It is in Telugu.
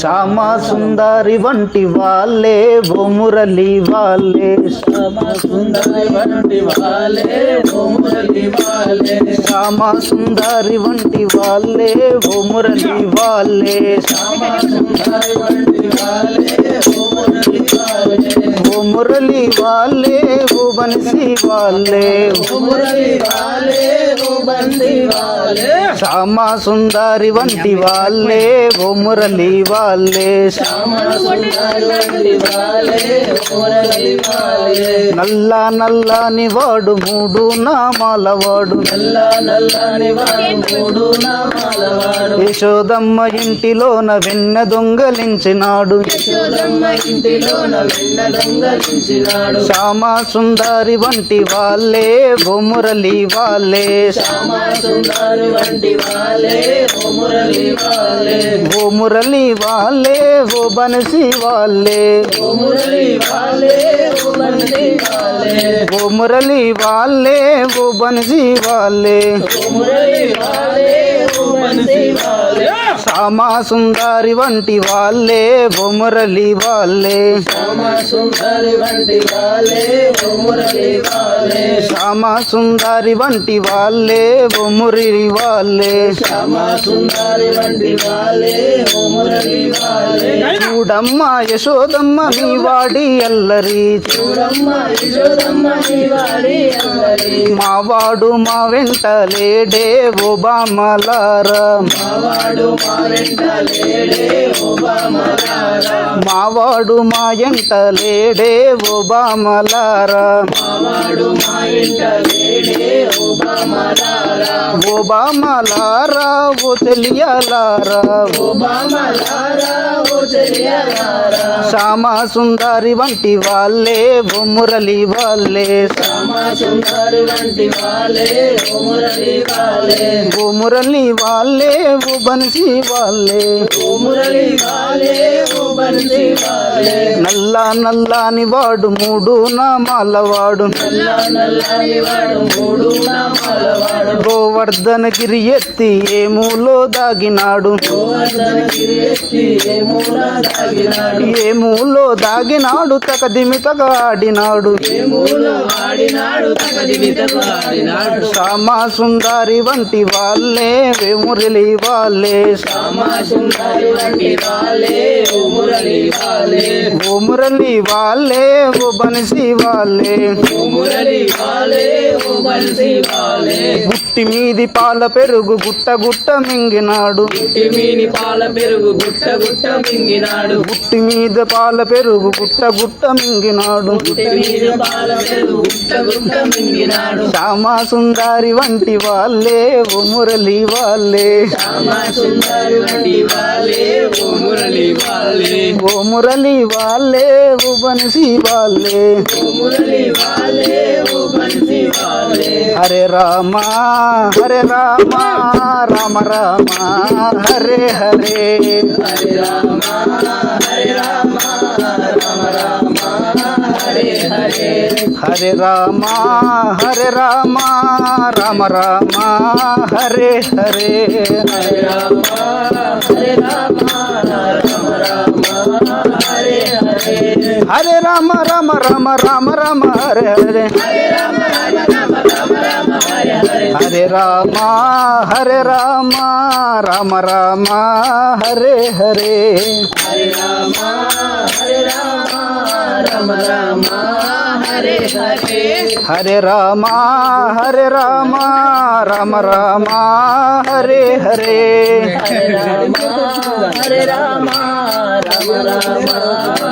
శ్యామ సుందరి వంటి వాళ్ళే ఓ మురళి వాళ్ళే. సుందరి వంటి వాళ్ళే ఓ మురళి వాళ్ళే. శ్యామ సుందరి వంటి వాళ్ళే ఓ మురళి వాళ్ళే. సుందరి వంటి వాళ్ళే ఓ మురళి వాళ్ళే. ఓ మురళి వాళ్ళే బన్సి వాళ్ళే శ్యామ సుందరి వంటి వాళ్ళే ఓ మురళి వాళ్ళే నల్ల నల్లని వాడు మూడు నామాల వాడు. యశోదమ్మ ఇంటిలోన వెన్న దొంగలించినాడు. శ్యామ సుందరి వంటి వాళ్ళే ఓ మురళి వాళ్ళే శ్యామ సుందరి వంటి వాళ్ళే ఓ మురళి వాళ్ళే ఓ మురళి వాళ్ళే ఓ బనసి వాళ్ళే ఓ మురళి వాళ్ళే ఓ బంది వాళ్ళే ఓ మురళి వాళ్ళే ఓ బనసి వాళ్ళే ఓ మురళి వాళ్ళే ఓ బంది వాళ్ళే శ్యామ సుందరి వంటి వాళ్ళే మురళి వాళ్ళే. శ్యామ సుందరి వంటి వాళ్ళే మురళి వాళ్ళే. చూడమ్మ యశోదమ్మ మీ వాడి అల్లరి. మావాడు మా వెంట లేడే ఓ బామలారా మావాడు మా ఎంట లేడే ఓ బామలారా మావాడు మా ఇంట లేడే ఓబామలారా ఓ తెలియలారా. శ్యామ సుందరి వంటి వాళ్ళే ఓ మురళి వాళ్ళే. రామ సుందరి వంటి వాళ్ళే. ఓ మురళి వాళ్ళే. వాళ్ళే ఓ బన్సి వాళ్ళే. నల్ల నల్లని వాడు మూడు నామాల వాడు. నల్ల నల్లని వాడు మూడు నామాల వాడు. గోవర్ధన గిరి ఎత్తి ఏమూలో దాగినాడు? గోవర్ధనగిరి ఎత్తి ఏ మూల దాగినాడు? ఏమూలో దాగినాడు? తకదిమితగ ఆడినాడు. శ్యామ సుందరి వంటి వాళ్ళే వే మురళి వాళ్ళే. రామ సుందరి వంటి వాళ్ళే ఓ మురళి వాళ్ళే ఓ బన్సి వాళ్ళే గుట్టి మీది పాల పెరుగు గుట్ట గుట్ట మింగినాడు. గుట్టి మీద పాల పెరుగు గుట్ట గుట్ట మింగినాడు. గుట్టి మీద పాల పెరుగు గుట్ట గుట్ట మింగినాడు. శ్యామ సుందరి వంటి వాళ్ళే ఓ మురళి వాళ్ళే రామ సుందరి వంటి వాళ్ళే ఓ మురళి వాళ్ళే ఓ మురళి వాళ్ళే. ఓ బన్సి వాళ్ళే ఓ మురళి వాళ్ళే ఓ బంసి వాళ్ళే. హరే రామ హరే రామ రామ రామ హరే హరే. హరే రామ హరే రామ రామ రామ. హరే హరే హరే రామ హరే రామ రామ రామ హరే హరే. హరే రామ హరే రామ రామ రామ హరే హరే హరే రామ రామ రామ రామ రామ హరే హరే. హరే రామ రామ రామ రామ హరే హరే హరే రామ హరే రామ రామ రామ హరే హరే. హరే రామ హరే రామ రామ రామ హరే హరే. హరే రామ హరే రామ రామ రామ హరే హరే. హరే రామ హరే రామ రామ రామ.